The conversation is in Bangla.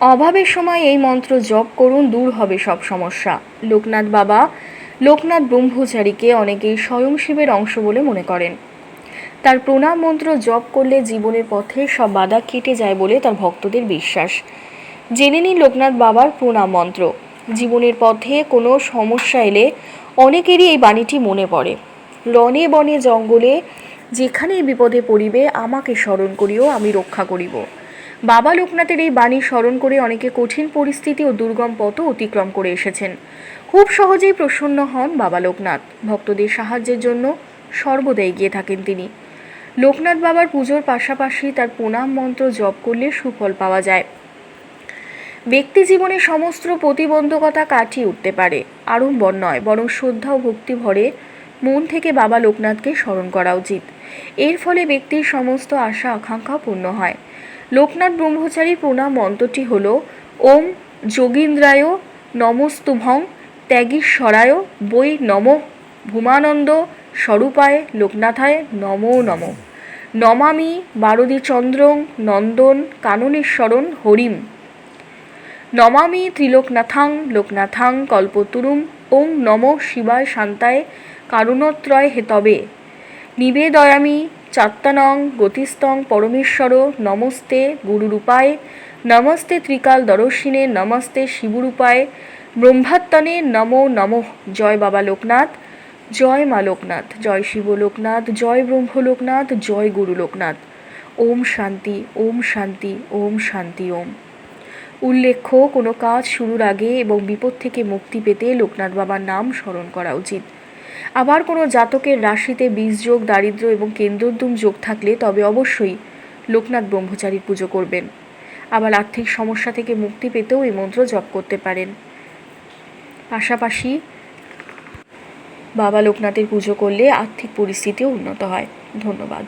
অভাবের সময় এই মন্ত্র জপ করুন, দূর হবে সব সমস্যা। লোকনাথ বাবা, লোকনাথ ব্রহ্মচারীকে অনেকেই স্বয়ং শিবের অংশ বলে মনে করেন। তার প্রণাম মন্ত্র জপ করলে জীবনের পথে সব বাধা কেটে যায় বলে তার ভক্তদের বিশ্বাস। জেনে নিন লোকনাথ বাবার প্রণাম মন্ত্র। জীবনের পথে কোনো সমস্যা এলে অনেকেরই এই বাণীটি মনে পড়ে। রনে বনে জঙ্গলে, যেখানেই বিপদে পড়িবে, আমাকে স্মরণ করিও, আমি রক্ষা করিব। বাবা লোকনাথের এই বাণী স্মরণ করে অনেকে কঠিন পরিস্থিতি ও দুর্গম পথও অতিক্রম করে এসেছেন। খুব সহজেই প্রসন্ন হন বাবা লোকনাথ। ভক্তদের সাহায্যের জন্য সর্বদা এগিয়ে থাকেন তিনি। লোকনাথ বাবার পুজোর পাশাপাশি তার প্রণাম মন্ত্র জপ করলে সুফল পাওয়া যায়। ব্যক্তি জীবনে সমস্ত প্রতিবন্ধকতা কাটিয়ে উঠতে পারে, আড়ম্বর নয়, বরং শ্রদ্ধা ও ভক্তি ভরে মন থেকে বাবা লোকনাথকে স্মরণ করা উচিত। এর ফলে ব্যক্তির সমস্ত আশা আকাঙ্ক্ষা পূর্ণ হয়। লোকনাথ ব্রহ্মচারী প্রণাম মন্ত্রটি হল, ওম যোগীন্দ্রায় নমস্তুভং ত্যাগীশ্বরায় বৈ নম ভূমানন্দ স্বরূপায় লোকনাথায় নমো নম। নমামি বারদী চন্দ্রং নন্দন কাননেশ্বরণ হরিম। নমামি ত্রিলোকনাথাং লোকনাথাং কল্পতরুম ওং নম শিবায় শান্তায় কারুণত্রয় হেতবে। নিবেদয়ামি চাত্তানং গতিস্তং পরমেশ্বর, নমস্তে গুরুরূপায়, নমস্তে ত্রিকাল দর্শিনে, নমস্তে শিবরূপায়, ব্রহ্মাত্মনে নমো নমঃ। জয় বাবা লোকনাথ, জয় মা লোকনাথ, জয় শিব লোকনাথ, জয় ব্রহ্ম লোকনাথ, জয় গুরু লোকনাথ। ওম শান্তি ওম শান্তি ওম শান্তি, ওম। উল্লেখ্য, কোনো কাজ শুরুর আগে এবং বিপদ থেকে মুক্তি পেতে লোকনাথ বাবার নাম স্মরণ করা উচিত। আবার কোনো জাতকের রাশিতে বীজযোগ দারিদ্র এবং কেন্দ্রদ্যুম যোগ থাকলে তবে অবশ্যই লোকনাথ ব্রহ্মচারীর পুজো করবেন। আবার আর্থিক সমস্যা থেকে মুক্তি পেতেও এই মন্ত্র জপ করতে পারেন। পাশাপাশি বাবা লোকনাথের পুজো করলে আর্থিক পরিস্থিতিও উন্নত হয়। ধন্যবাদ।